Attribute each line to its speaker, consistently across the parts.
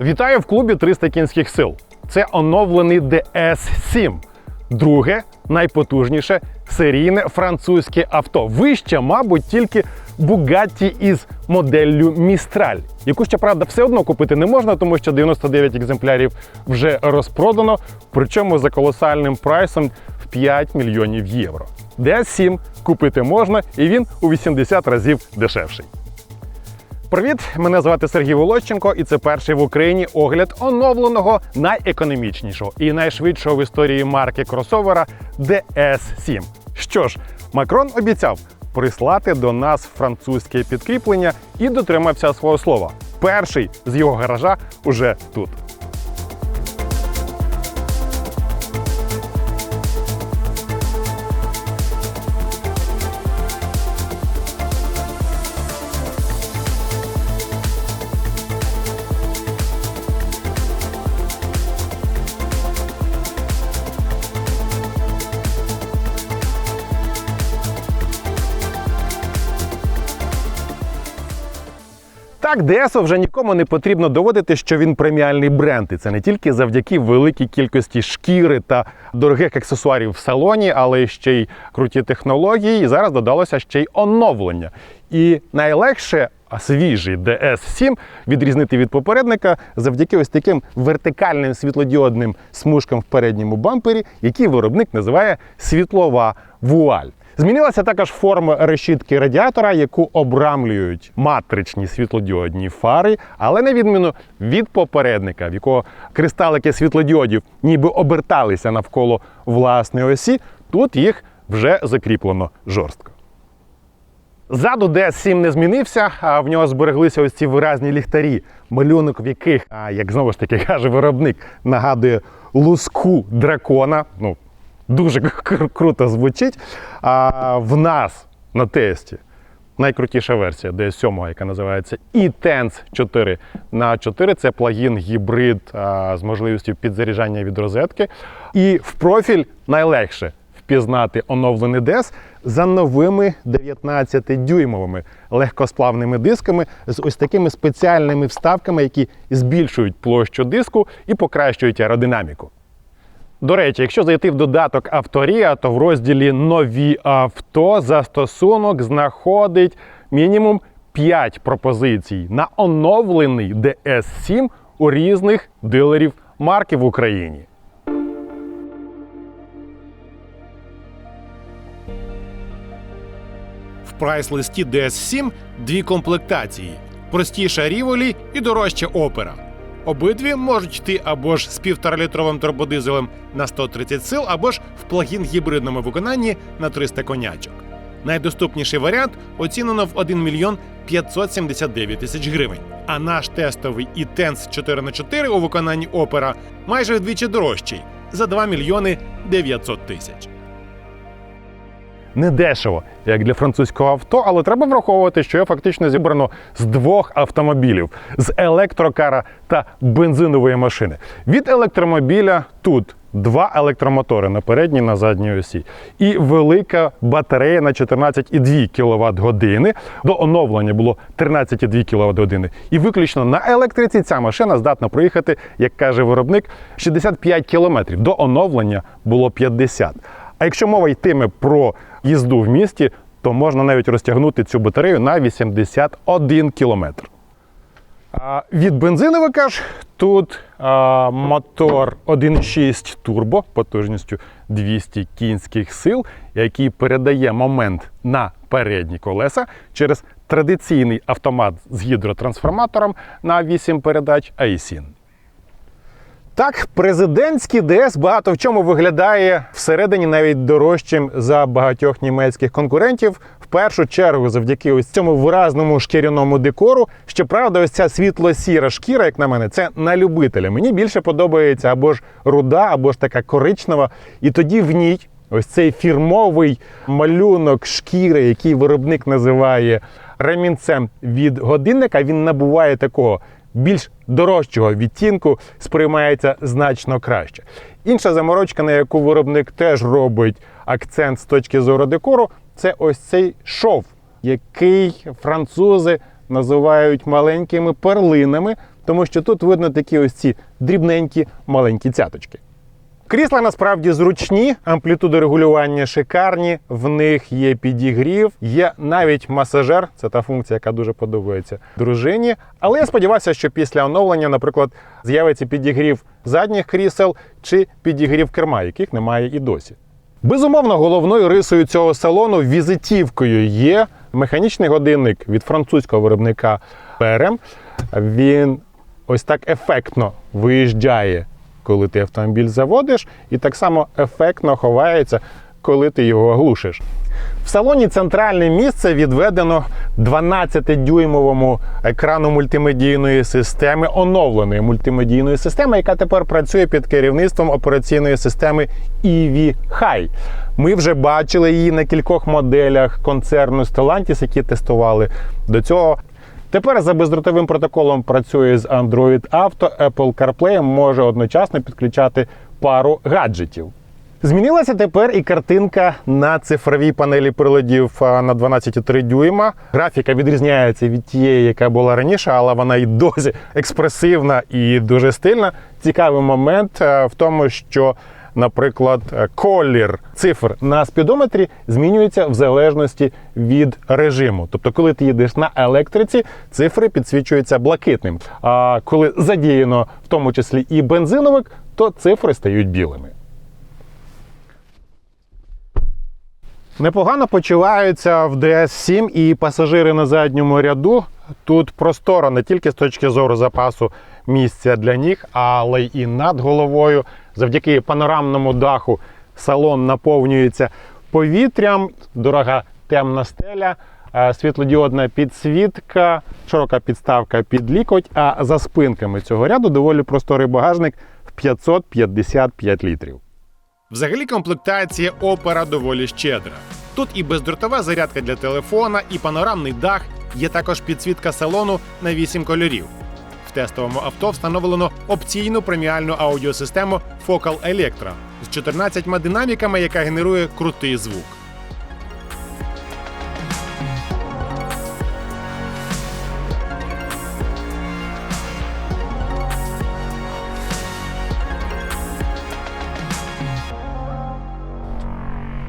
Speaker 1: Вітаю в клубі 300 кінських сил. Це оновлений DS7. Друге найпотужніше серійне французьке авто. Вище, мабуть, тільки Bugatti із моделлю Mistral, яку, щоправда, все одно купити не можна, тому що 99 екземплярів вже розпродано, причому за колосальним прайсом в 5 мільйонів євро. DS7 купити можна, і він у 80 разів дешевший. Привіт! Мене звати Сергій Волощенко, і це перший в Україні огляд оновленого найекономічнішого і найшвидшого в історії марки кросовера DS7. Що ж, Макрон обіцяв прислати до нас французьке підкріплення і дотримався свого слова. Перший з його гаража уже тут. Так, ДСО вже нікому не потрібно доводити, що він преміальний бренд. І це не тільки завдяки великій кількості шкіри та дорогих аксесуарів в салоні, але ще й круті технології. І зараз додалося ще й оновлення. І найлегше. А свіжий DS7 відрізнити від попередника завдяки ось таким вертикальним світлодіодним смужкам в передньому бампері, які виробник називає світлова вуаль. Змінилася також форма решітки радіатора, яку обрамлюють матричні світлодіодні фари, але на відміну від попередника, в якого кристалики світлодіодів ніби оберталися навколо власної осі, тут їх вже закріплено жорстко. Ззаду DS7 не змінився, а в нього збереглися ось ці виразні ліхтарі, малюнок в яких, як знову ж таки каже виробник, нагадує луску дракона. Ну, дуже круто звучить. А в нас на тесті найкрутіша версія DS7, яка називається e-Tense 4 на 4. Це плагін гібрид з можливістю підзаряджання від розетки. І в профіль найлегше впізнати оновлений DS за новими 19-дюймовими легкосплавними дисками з ось такими спеціальними вставками, які збільшують площу диску і покращують аеродинаміку. До речі, якщо зайти в додаток Авторія, то в розділі Нові авто застосунок знаходить мінімум 5 пропозицій на оновлений DS7 у різних дилерів марки в Україні.
Speaker 2: Прайс-листі DS7 дві комплектації: простіша Ріволі і дорожча опера. Обидві можуть йти або ж з 1,5-літровим турбодизелем на 130 сил, або ж в плагін гібридному виконанні на 300 конячок. Найдоступніший варіант оцінено в 1 мільйон 579 тисяч гривень. А наш тестовий e-Tense 4х4 у виконанні опера майже вдвічі дорожчий за 2 мільйони 900 тисяч.
Speaker 1: Не дешево, як для французького авто, але треба враховувати, що його фактично зібрано з двох автомобілів: з електрокара та бензинової машини. Від електромобіля тут два електромотори на передній на задній осі, і велика батарея на 14,2 кВт години. До оновлення було 13,2 кВт години. І виключно на електриці ця машина здатна проїхати, як каже виробник, 65 км. До оновлення було 50. А якщо мова йтиме про їзду в місті, то можна навіть розтягнути цю батарею на 81 кілометр. Від бензиновика ж тут а, мотор 1.6 турбо потужністю 200 кінських сил, який передає момент на передні колеса через традиційний автомат з гідротрансформатором на 8 передач ASIN. Так, президентський ДС багато в чому виглядає всередині навіть дорожчим за багатьох німецьких конкурентів. В першу чергу, завдяки ось цьому виразному шкіряному декору. Щоправда, ось ця світло-сіра шкіра, як на мене, це на любителя. Мені більше подобається або ж руда, або ж така коричнева. І тоді в ній ось цей фірмовий малюнок шкіри, який виробник називає ремінцем від годинника, він набуває такого більш дорожчого відтінку сприймається значно краще. Інша заморочка, на яку виробник теж робить акцент з точки зору декору, це ось цей шов, який французи називають маленькими перлинами, тому що тут видно такі ось ці дрібненькі маленькі цяточки. Крісла насправді зручні, амплітуди регулювання шикарні, в них є підігрів, є навіть масажер. Це та функція, яка дуже подобається дружині. Але я сподіваюся, що після оновлення, наприклад, з'явиться підігрів задніх крісел чи підігрів керма, яких немає і досі. Безумовно, головною рисою цього салону візитівкою є механічний годинник від французького виробника PRM. Він ось так ефектно виїжджає, коли ти автомобіль заводиш, і так само ефектно ховається, коли ти його глушиш. В салоні центральне місце відведено 12-дюймовому екрану мультимедійної системи, оновленої мультимедійної системи, яка тепер працює під керівництвом операційної системи EV High. Ми вже бачили її на кількох моделях концерну Stellantis, які тестували до цього. Тепер за бездротовим протоколом працює з Android Auto, Apple CarPlay може одночасно підключати пару гаджетів. Змінилася тепер і картинка на цифровій панелі приладів на 12,3 дюйма. Графіка відрізняється від тієї, яка була раніше, але вона і досі експресивна і дуже стильна. Цікавий момент в тому, що, наприклад, е, колір цифр на спідометрі змінюється в залежності від режиму. Тобто, коли ти їдеш на електриці, цифри підсвічуються блакитним. А коли задіяно в тому числі і бензиновик, то цифри стають білими. Непогано почуваються в DS7 і пасажири на задньому ряду. Тут просторо не тільки з точки зору запасу місця для ніг, але й над головою. Завдяки панорамному даху салон наповнюється повітрям, дорога темна стеля, е, світлодіодна підсвітка, широка підставка під лікоть. А за спинками цього ряду доволі просторий багажник в 555 літрів.
Speaker 2: Взагалі комплектація опера доволі щедра. Тут і бездротова зарядка для телефона, і панорамний дах, є також підсвітка салону на 8 кольорів. В тестовому авто встановлено опційну преміальну аудіосистему Focal Electra з 14 динаміками, яка генерує крутий звук.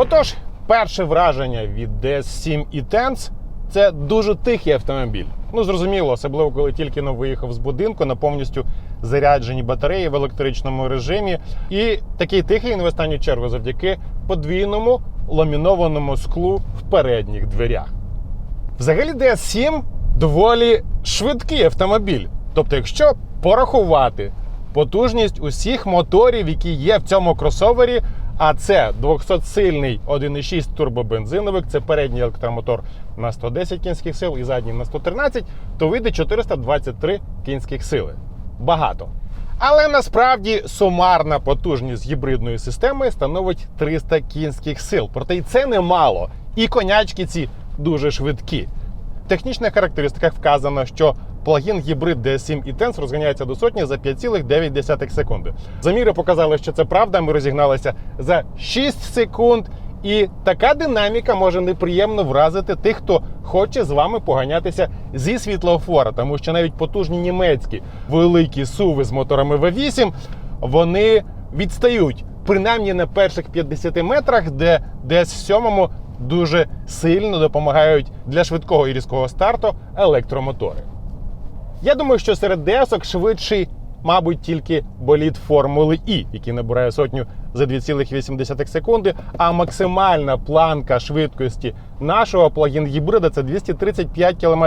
Speaker 1: Отож, перше враження від DS7 і Tense – це дуже тихий автомобіль. Ну, зрозуміло, особливо коли тільки но виїхав з будинку на повністю заряджені батареї в електричному режимі. І такий тихий він в останню чергу завдяки подвійному ламінованому склу в передніх дверях. Взагалі DS7 доволі швидкий автомобіль. Тобто, якщо порахувати потужність усіх моторів, які є в цьому кросовері, а це 200-сильний 1,6 турбобензиновик, це передній електромотор на 110 кінських сил і задній на 113, то вийде 423 кінських сили. Багато. Але насправді сумарна потужність гібридної системи становить 300 кінських сил. Проте і це немало. І конячки ці дуже швидкі. В технічних характеристиках вказано, що плагін гібрид DS7 і Tense розганяється до сотні за 5,9 секунди. Заміри показали, що це правда. Ми розігналися за 6 секунд. І така динаміка може неприємно вразити тих, хто хоче з вами поганятися зі світлофора, тому що навіть потужні німецькі великі суви з моторами V8 вони відстають принаймні на перших 50 метрах, де десь в сьомому дуже сильно допомагають для швидкого і різкого старту електромотори. Я думаю, що серед десок швидший, мабуть, тільки болід Формули І, який набирає сотню за 2,8 секунди. А максимальна планка швидкості нашого плагін-гібрида це 235 км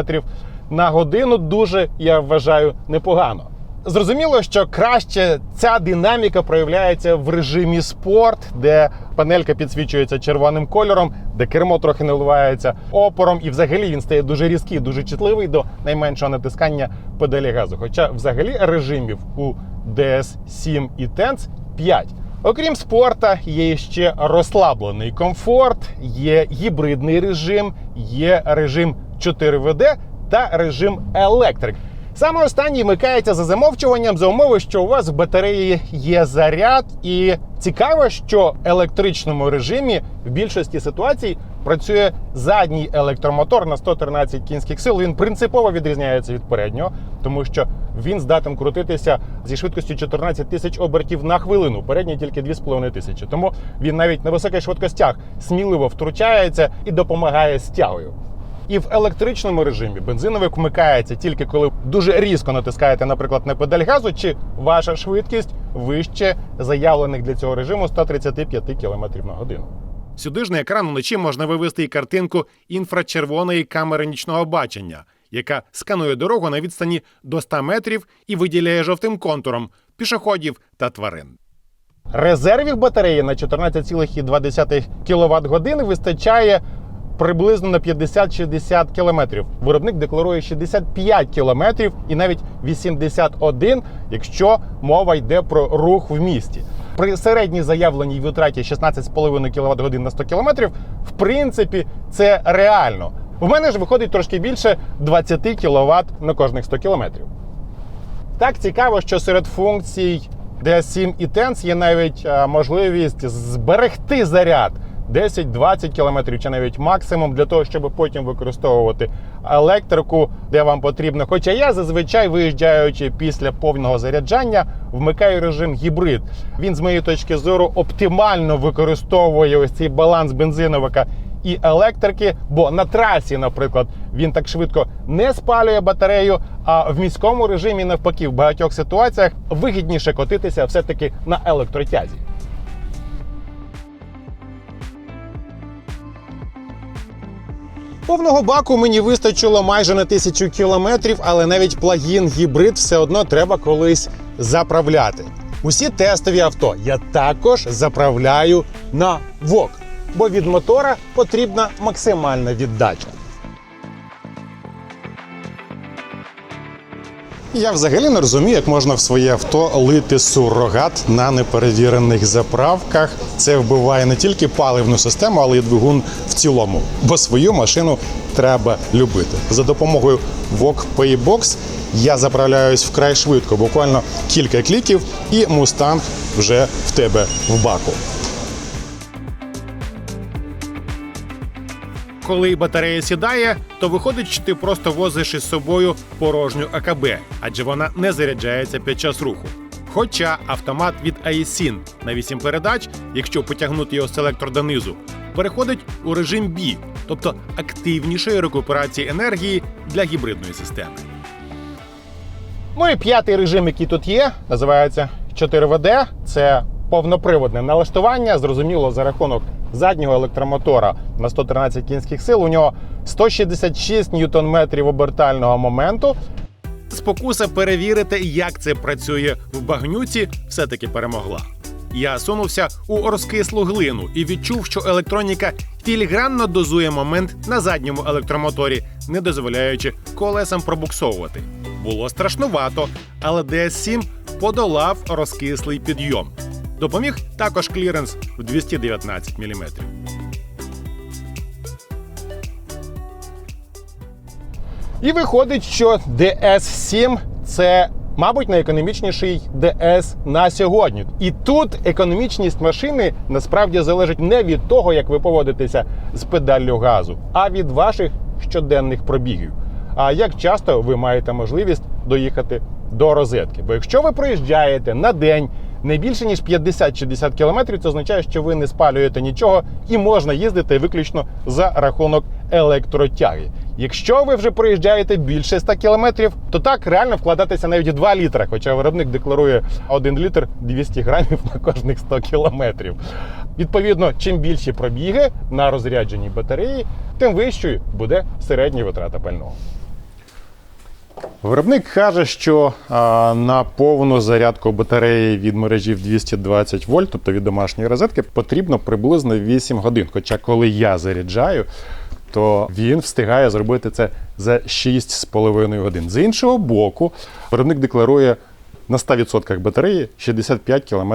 Speaker 1: на годину. Дуже я вважаю непогано. Зрозуміло, що краще ця динаміка проявляється в режимі спорт, де панелька підсвічується червоним кольором, де кермо трохи наливається опором, і взагалі він стає дуже різкий, дуже чутливий до найменшого натискання педалі газу. Хоча взагалі режимів у DS7 і Tense 5. Окрім спорта, є ще розслаблений комфорт, є гібридний режим, є режим 4WD та режим електрик. Саме останній вмикається за замовчуванням за умови, що у вас в батареї є заряд, і цікаво, що в електричному режимі в більшості ситуацій працює задній електромотор на 113 кінських сил. Він принципово відрізняється від переднього, тому що він здатен крутитися зі швидкістю 14 тисяч обертів на хвилину. Передній тільки 2,5 тисячі. Тому він навіть на високих швидкостях сміливо втручається і допомагає з тягою. І в електричному режимі бензиновий вмикається тільки коли дуже різко натискаєте, наприклад, на педаль газу, чи ваша швидкість вище заявлених для цього режиму 135 км на годину.
Speaker 2: Сюди ж на екран вночі можна вивести і картинку інфрачервоної камери нічного бачення, яка сканує дорогу на відстані до 100 метрів і виділяє жовтим контуром пішоходів та тварин.
Speaker 1: Резервів батареї на 14,2 кВт години вистачає приблизно на 50-60 км. Виробник декларує 65 км і навіть 81, якщо мова йде про рух в місті. При середній заявленій витраті 16,5 кВт годин на 100 км, в принципі, це реально. В мене ж виходить трошки більше 20 кВт на кожних 100 км. Так цікаво, що серед функцій DS7 і TENS є навіть е, можливість зберегти заряд 10-20 км чи навіть максимум для того, щоб потім використовувати електрику, де вам потрібно. Хоча я зазвичай виїжджаючи після повного заряджання, вмикаю режим гібрид. Він, з моєї точки зору, оптимально використовує ось цей баланс бензиновика і електрики, бо на трасі, наприклад, він так швидко не спалює батарею. А в міському режимі, навпаки, в багатьох ситуаціях вигідніше котитися все-таки на електротязі. Повного баку мені вистачило майже на тисячу кілометрів, але навіть плагін гібрид все одно треба колись заправляти. Усі тестові авто я також заправляю на ВОК, бо від мотора потрібна максимальна віддача. Я взагалі не розумію, як можна в своє авто лити сурогат на неперевірених заправках. Це вбиває не тільки паливну систему, але й двигун в цілому. Бо свою машину треба любити. За допомогою VOG Paybox я заправляюсь вкрай швидко, буквально кілька кліків, і мустанг вже в тебе в баку.
Speaker 2: Коли батарея сідає, то виходить, що ти просто возиш із собою порожню АКБ, адже вона не заряджається під час руху. Хоча автомат від AESIN на 8 передач, якщо потягнути його селектор донизу, переходить у режим B, тобто активнішої рекуперації енергії для гібридної системи.
Speaker 1: Ну і п'ятий режим, який тут є, називається 4WD. Це повноприводне налаштування, зрозуміло, за рахунок заднього електромотора на 113 кінських сил. У нього 166 ньютон-метрів обертального моменту.
Speaker 2: Спокуса перевірити, як це працює в багнюці, все-таки перемогла. Я сунувся у розкислу глину і відчув, що електроніка філігранно дозує момент на задньому електромоторі, не дозволяючи колесам пробуксовувати. Було страшнувато, але DS7 подолав розкислий підйом. Допоміг також кліренс в 219 мм.
Speaker 1: І виходить, що DS7 це, мабуть, найекономічніший DS на сьогодні. І тут економічність машини насправді залежить не від того, як ви поводитеся з педаллю газу, а від ваших щоденних пробігів. А як часто ви маєте можливість доїхати до розетки? Бо якщо ви проїжджаєте на день не більше ніж 50-60 км, це означає, що ви не спалюєте нічого і можна їздити виключно за рахунок електротяги. Якщо ви вже проїжджаєте більше 100 км, то так реально вкладатися навіть 2 літра, хоча виробник декларує 1 літр 200 грамів на кожних 100 кілометрів. Відповідно, чим більші пробіги на розрядженій батареї, тим вищою буде середня витрата пального. Виробник каже, що а, на повну зарядку батареї від мережі в 220 вольт, тобто від домашньої розетки, потрібно приблизно 8 годин. Хоча коли я заряджаю, то він встигає зробити це за 6,5 годин. З іншого боку, виробник декларує на 100% батареї 65 км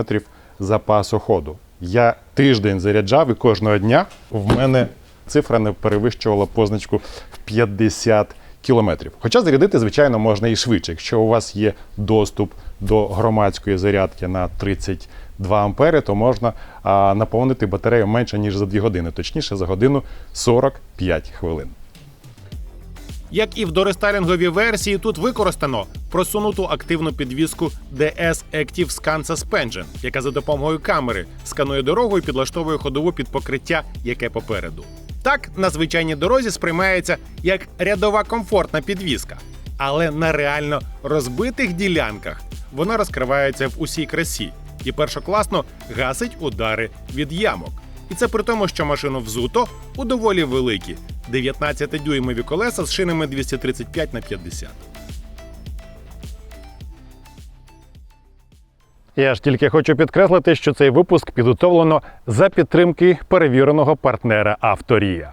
Speaker 1: запасу ходу. Я тиждень заряджав і кожного дня в мене цифра не перевищувала позначку в 50 кілометрів. Хоча зарядити, звичайно, можна і швидше. Якщо у вас є доступ до громадської зарядки на 32 ампери, то можна а, наповнити батарею менше ніж за 2 години, точніше за годину 45 хвилин.
Speaker 2: Як і в дорестайлінговій версії, тут використано просунуту активну підвіску DS Active Scan Suspension, яка за допомогою камери сканує дорогу і підлаштовує ходову під покриття, яке попереду. Так, на звичайній дорозі сприймається як рядова комфортна підвізка. але на реально розбитих ділянках вона розкривається в усій красі і першокласно гасить удари від ямок. І це при тому, що машину взуто у доволі великі 19-дюймові колеса з шинами 235 на 50.
Speaker 1: Я ж тільки хочу підкреслити, що цей випуск підготовлено за підтримки перевіреного партнера Авторія.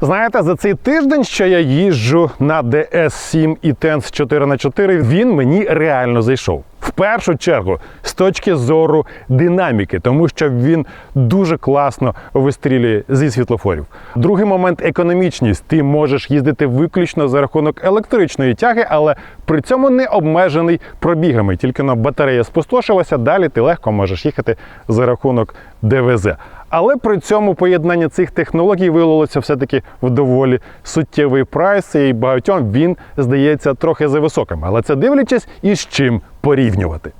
Speaker 1: Знаєте, за цей тиждень, що я їжджу на DS7 і Tense 4 х 4 він мені реально зайшов. В першу чергу з точки зору динаміки, тому що він дуже класно вистрілює зі світлофорів. Другий момент економічність. Ти можеш їздити виключно за рахунок електричної тяги, але при цьому не обмежений пробігами. Тільки на батарея спустошилася, далі ти легко можеш їхати за рахунок ДВЗ. Але при цьому поєднання цих технологій виявилося все-таки в доволі суттєвий прайс, і багатьом він здається трохи зависоким. Але це дивлячись із чим порівнювати.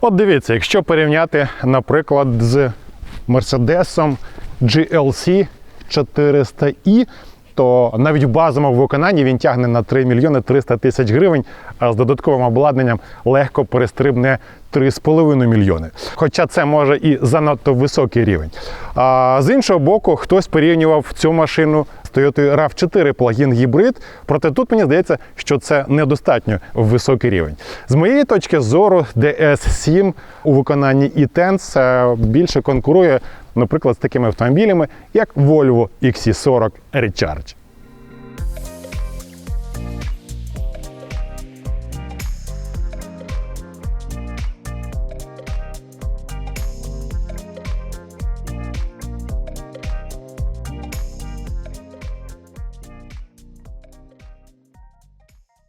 Speaker 1: От дивіться, якщо порівняти, наприклад, з Mercedes GLC 400i, то навіть в базовому виконанні він тягне на 3 мільйони 300 тисяч гривень, а з додатковим обладнанням легко перестрибне 3,5 мільйони. Хоча це може і занадто високий рівень. А з іншого боку, хтось порівнював цю машину з Toyota RAV4 плагін гібрид, проте тут мені здається, що це недостатньо високий рівень. З моєї точки зору, DS7 у виконанні e-Tense е, більше конкурує, наприклад, з такими автомобілями, як Volvo XC40 Recharge.